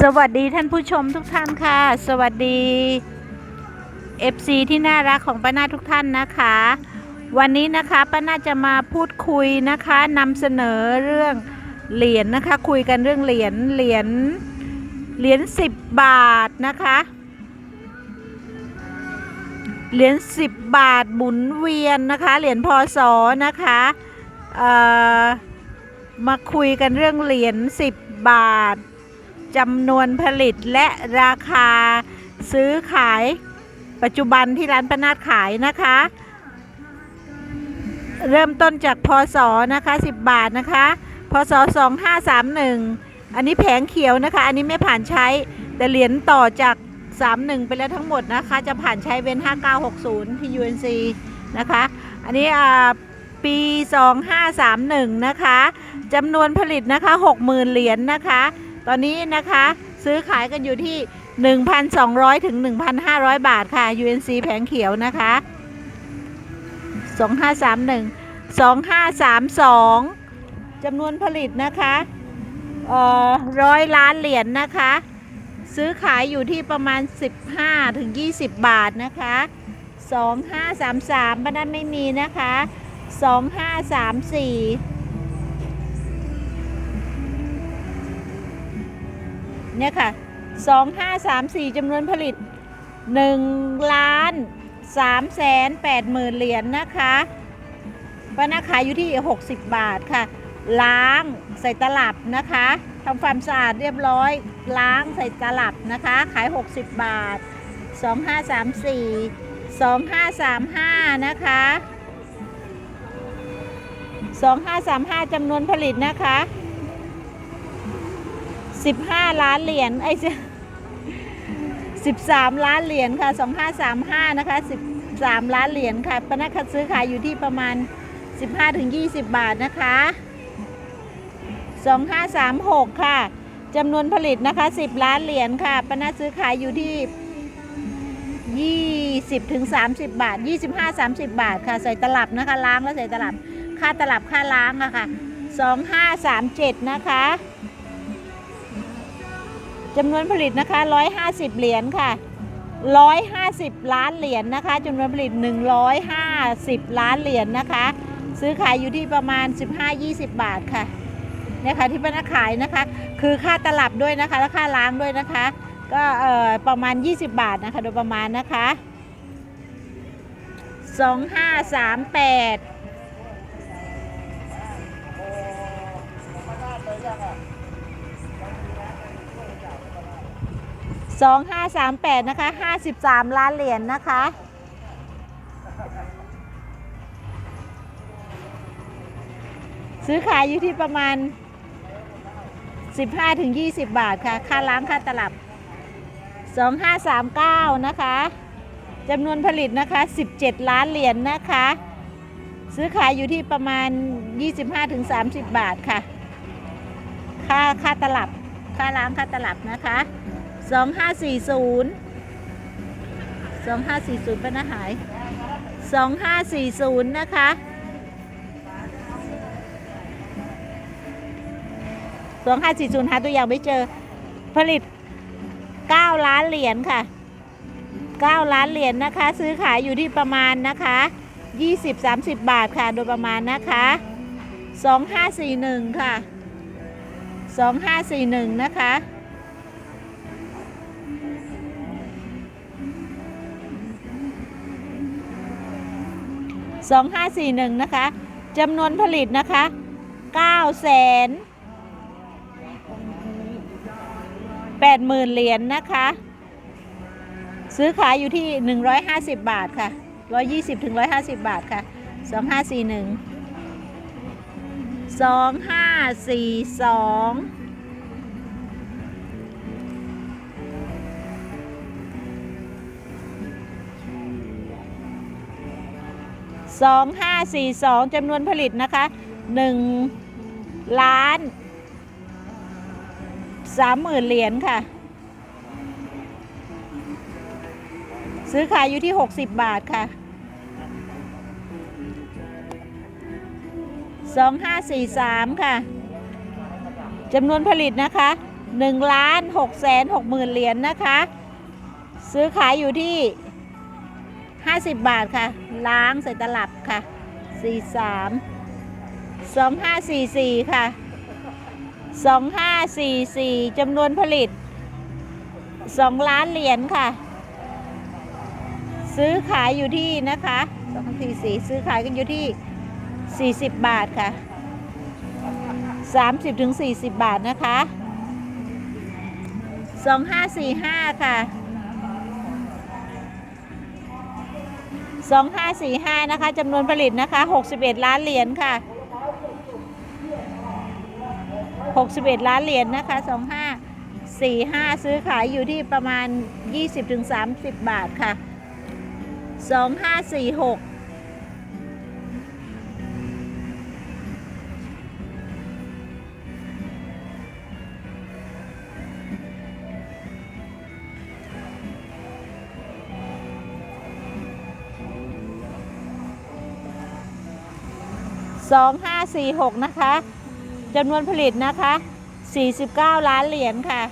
สวัสดีท่านผู้ชมทุกท่านค่ะ สวัสดี FC ที่น่ารักของป้านาทุกท่านนะคะ วันนี้นะคะป้านาจะมาพูดคุยนะคะนำเสนอเรื่องเหรียญนะคะ คุยกันเรื่องเหรียญเหรียญเหรียญสิบบาทนะคะเหรียญสิบบาทหมุนเวียนนะคะเหรียญพศนะคะมาคุยกันเรื่องเหรียญสิบบาท จำนวนผลิตและราคาซื้อขายปัจจุบันที่ร้านประนาดขายนะคะ เริ่มต้นจากพศนะคะ 10 บาทนะคะพศ 2531 อันนี้แผงเขียวนะคะ อันนี้ไม่ผ่านใช้ แต่เหรียญต่อจาก 31 ไปแล้วทั้งหมดนะคะ จะผ่านใช้เว้น 5960 ที่ UNC นะคะ อันนี้อ่าปี 2531 นะคะจำนวนผลิตนะคะ 60,000 เหรียญนะคะ ตอนนี้นะคะซื้อขายกันอยู่ที่ 1,200 ถึง 1,500 บาทค่ะ UNC แผงเขียวนะคะ 2531 2532จำนวนผลิตนะคะเออร้อยล้านเหรียญนะคะ ซื้อขายอยู่ที่ประมาณ 15 ถึง 20 บาทนะคะ 2533บ้านนั้นไม่มีนะคะ 2534 เนี่ยค่ะ 2534จำนวนผลิต1ล้าน3แสน8หมื่นเหรียญนะคะป้านาขายอยู่ที่ 60 บาทค่ะ ล้างใส่ตลับนะคะทำความสะอาดเรียบร้อย ล้างใส่ตลับนะคะ ขาย 60 บาท 2534 2535 นะคะ 2535จำนวนผลิตนะคะ 15ล้านเหรียญไอ้13ล้านเหรียญค่ะ2535นะคะ13ล้านเหรียญค่ะปนักซื้อขายอยู่ที่ประมาณ15-20บาทนะคะ2536ค่ะจำนวนผลิตนะคะ10ล้านเหรียญค่ะปนักซื้อขายอยู่ที่20ถึง30บาท25 30บาทค่ะใส่ตลับนะคะล้างแล้วใส่ตลับค่าตลับค่าล้างอะค่ะ2537นะคะ จำนวนผลิตนะคะ 150 เหรียญค่ะ 150 ล้านเหรียญนะคะจำนวนผลิต 150 ล้านเหรียญนะคะ ซื้อขายอยู่ที่ประมาณ 15-20 บาทค่ะเนี่ยค่ะที่ป้านาขายนะคะ คือค่าตลับด้วยนะคะและค่าล้างด้วยนะคะ ก็เอ่อประมาณ 20 บาทนะคะโดยประมาณนะคะ 2538 2538 นะคะ 53 ล้านเหรียญนะคะ ซื้อขายอยู่ที่ประมาณ 15-20 บาทค่ะ ค่าล้างค่าตลับ 2539 นะคะจำนวนผลิตนะคะ 17 ล้านเหรียญนะคะ ซื้อขายอยู่ที่ประมาณ 25-30 บาทค่ะ ค่าค่าตลับ ค่าล้างค่าตลับนะคะ สองห้าสี่ศูนย์สองห้าสี่ศูนย์ปนะหายสองห้าสี่ศูนย์นะคะสองห้าสี่ศูนย์หาตัวอย่างไม่เจอ ผลิตเก้าล้านเหรียญค่ะเก้าล้านเหรียญนนะคะ ซื้อขายอยู่ที่ประมาณนะคะยี่สิบามสิบบาทค่ะ โดยประมาณนะคะสองห้าสี่หนึ่งค่ะสองห้าสี่หนึ่งนะคะ 2541 นะคะจำนวนผลิตนะคะ9แสน8หมื่นเหรียญนนะคะ ซื้อขายอยู่ที่ 150 บาทค่ะ 120ถึง150 บาทค่ะ 2541 2542 2542จำนวนผลิตนะคะ1ล้าน30,000เหรียญค่ะ ซื้อขายอยู่ที่ 60 บาทค่ะ 2543 ค่ะจำนวนผลิตนะคะ1ล้าน6แสน6หมื่นเหรียญนะคะ ซื้อขายอยู่ที่ 50 บาทค่ะ ล้างใส่ตลับค่ะ43 2544ค่ะ2544จำนวนผลิต2ล้านเหรียญค่ะ ซื้อขายอยู่ที่นะคะ244ซื้อขายกันอยู่ที่40บาทค่ะ30ถึง40บาทนะคะ2545ค่ะ 2545 นะคะจำนวนผลิตนะคะ 61 ล้านเหรียญค่ะ 61 ล้านเหรียญนะคะ 2545 ซื้อขายอยู่ที่ประมาณ 20-30 บาทค่ะ 2546 2546 นะคะจำนวนผลิตนะคะ 49 ล้านเหรียญค่ะ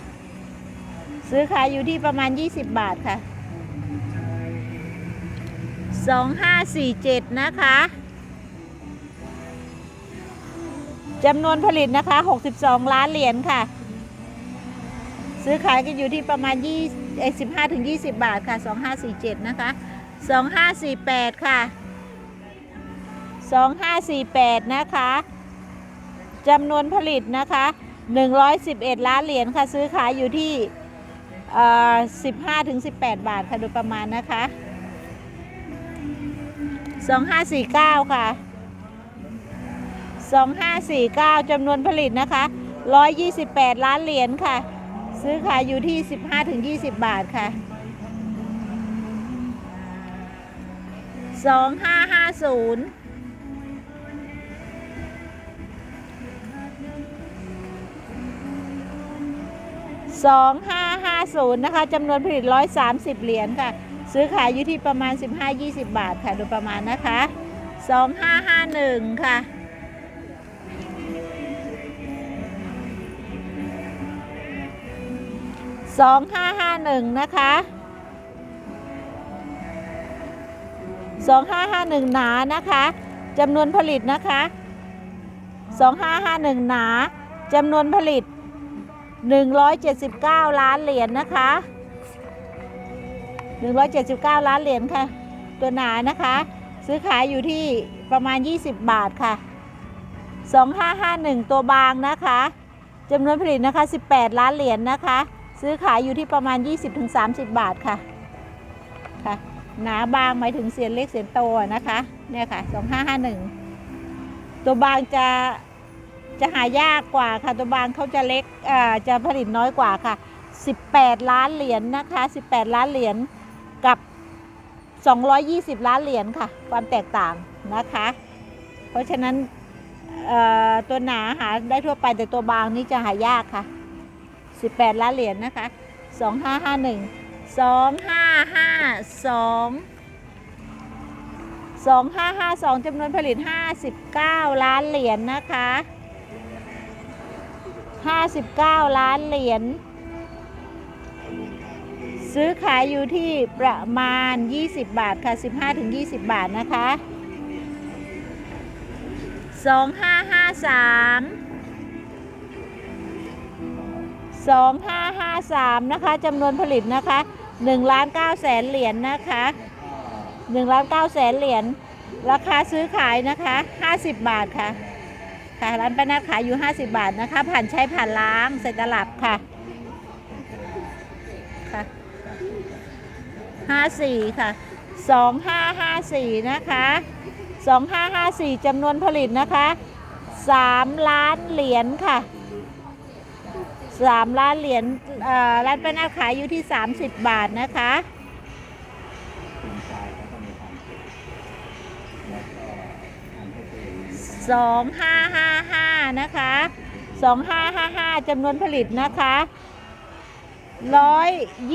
ซื้อขายอยู่ที่ประมาณ 20 บาทค่ะ 2547 นะคะจำนวนผลิตนะคะ 62 ล้านเหรียญค่ะ ซื้อขายกันอยู่ที่ประมาณ20 15ถึง20 บาทค่ะ 2547 นะคะ 2548 ค่ะ 2548 นะคะจำนวนผลิตนะคะ 111 ล้านเหรียญค่ะ ซื้อขายอยู่ที่เอ่อ15ถึง18 บาทค่ะ โดยประมาณนะคะ 2549 ค่ะ 2549จำนวนผลิตนะคะ 128 ล้านเหรียญค่ะ ซื้อขายอยู่ที่ 15ถึง20 บาทค่ะ 2550 2550 นะคะจำนวนผลิต 130 เหรียญค่ะ ซื้อขายอยู่ที่ประมาณ 15-20 บาทค่ะ โดยประมาณนะคะ 2551 ค่ะ2551นะคะ2551หนานะคะจำนวนผลิตนะคะ2551หนาจำนวนผลิต 179 ล้านเหรียญนะคะ 179 ล้านเหรียญค่ะ ตัวหนานะคะ ซื้อขายอยู่ที่ประมาณ 20 บาทค่ะ 2551 ตัวบางนะคะจำนวนผลิตนะคะ 18 ล้านเหรียญนะคะ ซื้อขายอยู่ที่ประมาณ 20-30 บาทค่ะ ค่ะ หนาบางหมายถึงเสียนเล็กเสียนโตนะคะ เนี่ยค่ะ 2551 ตัวบางจะ จะหายากกว่าค่ะตัวบางเขาจะเล็กจะผลิตน้อยกว่าค่ะ 18 ล้านเหรียญนะคะ 18 ล้านเหรียญกับ 220 ล้านเหรียญค่ะ ความแตกต่างนะคะ เพราะฉะนั้นตัวหนาหาได้ทั่วไปแต่ตัวบางนี่จะหายากค่ะ 18 ล้านเหรียญนะคะ 2551 2552 2552จำนวนผลิต 59 ล้านเหรียญนะคะ 59 ล้านเหรียญ ซื้อขายอยู่ที่ประมาณ 20 บาทค่ะ 15-20 บาทนะคะ 2553 2553 นะคะจำนวนผลิตนะคะ1ล้าน9แสนเหรียญนะคะ1ล้าน9แสนเหรียญราคาซื้อขายนะคะ 50 บาทค่ะ ค่ะร้านป้านัดขายอยู่ 50 บาทนะคะ ผ่านใช้ผ่านล้างใส่ตลับค่ะค่ะ54ค่ะ2554นะคะ2554จำนวนผลิตนะคะ3ล้านเหรียญค่ะ3ล้านเหรียญร้านป้านัดขายอยู่ที่ 30 บาทนะคะ 2555 นะคะ 2555จำนวนผลิตนะคะ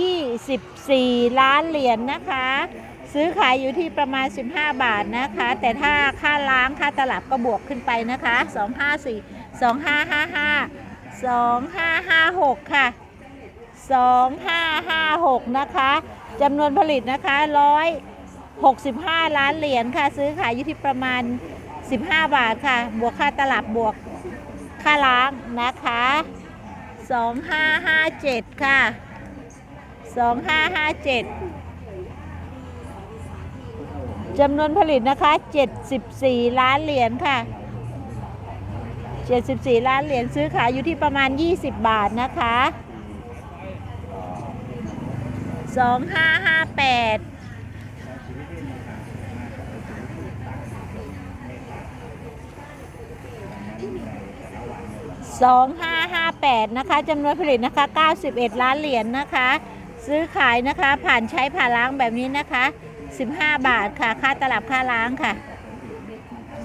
124 ล้านเหรียญนะคะ ซื้อขายอยู่ที่ประมาณ 15 บาทนะคะ แต่ถ้าค่าล้างค่าตลับก็บวกขึ้นไปนะคะ 254 2555สองห้าห้าหกค่ะสองห้าห้าหกนะคะจำนวนผลิตนะคะร้อยหกสิบห้าล้านเหรียญค่ะ ซื้อขายอยู่ที่ประมาณ 15 บาทค่ะ บวกค่าตลับบวกค่าล้างนะคะ 2557 ค่ะ 2557จำนวนผลิตนะคะ 74 ล้านเหรียญค่ะ 74 ล้านเหรียญซื้อขายอยู่ที่ประมาณ 20 บาทนะคะ 2558 2558 นะคะจำนวนผลิตนะคะ 91 ล้านเหรียญนะคะ ซื้อขายนะคะผ่านใช้ผ่านล้างแบบนี้นะคะ 15 บาทค่ะ ค่าตลับค่าล้างค่ะ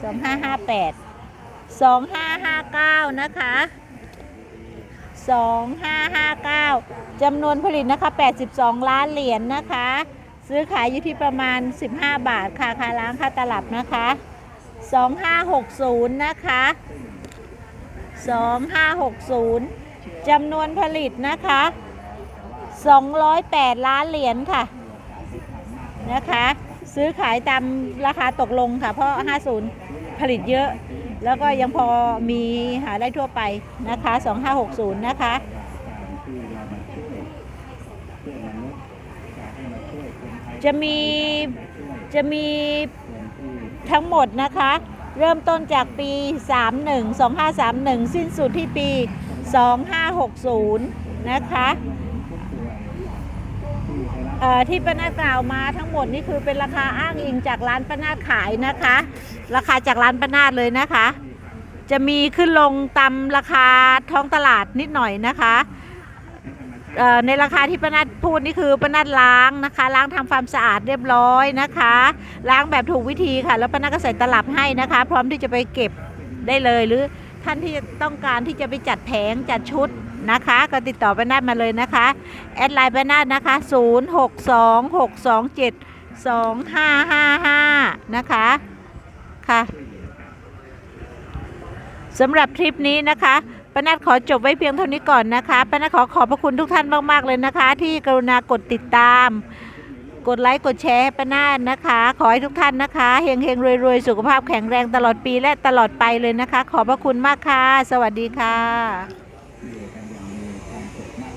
2558 2559 นะคะ 2559 จำนวนผลิตนะคะ 82 ล้านเหรียญนะคะ ซื้อขายอยู่ที่ประมาณ 15 บาทค่ะค่าล้างค่าตลับนะคะ 2560 นะคะ 2560จำนวนผลิตนะคะ 208 ล้านเหรียญค่ะ นะคะ ซื้อขายตามราคาตกลงค่ะ เพราะ 50 ผลิตเยอะ แล้วก็ยังพอมีหาได้ทั่วไปนะคะ 2560 นะคะจะมีจะมีทั้งหมดนะคะ เริ่มต้นจากปี 31 2531 สิ้นสุดที่ปี 2560 นะคะเอ่อที่ป้านาดกล่าวมาทั้งหมดนี่คือเป็นราคาอ้างอิงจากร้านป้านาดขายนะคะ ราคาจากร้านป้านาดเลยนะคะ จะมีขึ้นลงตามราคาท้องตลาดนิดหน่อยนะคะ ในราคาที่ป้านาดพูดนี่คือป้านาดล้างนะคะ ล้างทำความสะอาดเรียบร้อยนะคะ ล้างแบบถูกวิธีค่ะ แล้วป้านาดก็ใส่ตลับให้นะคะ พร้อมที่จะไปเก็บได้เลยหรือท่านที่ต้องการที่จะไปจัดแผงจัดชุดนะคะ ก็ติดต่อป้านาดมาเลยนะคะแอดไลน์ป้านาดนะคะ 0 6 2 6 2 7 2 5 5 5 นะคะค่ะสำหรับทริปนี้นะคะ ป้านัดขอจบไว้เพียงเท่านี้ก่อนนะคะป้านัดขอขอบพระคุณทุกท่านมาก ๆ เลยนะคะ ที่กรุณากดติดตาม กดไลค์กดแชร์ให้ป้านาดนะคะ ขอให้ทุกท่านนะคะเฮงเฮงรวยรวยสุขภาพแข็งแรงตลอดปีและตลอดไปเลยนะคะ ขอบพระคุณมากค่ะ สวัสดีค่ะ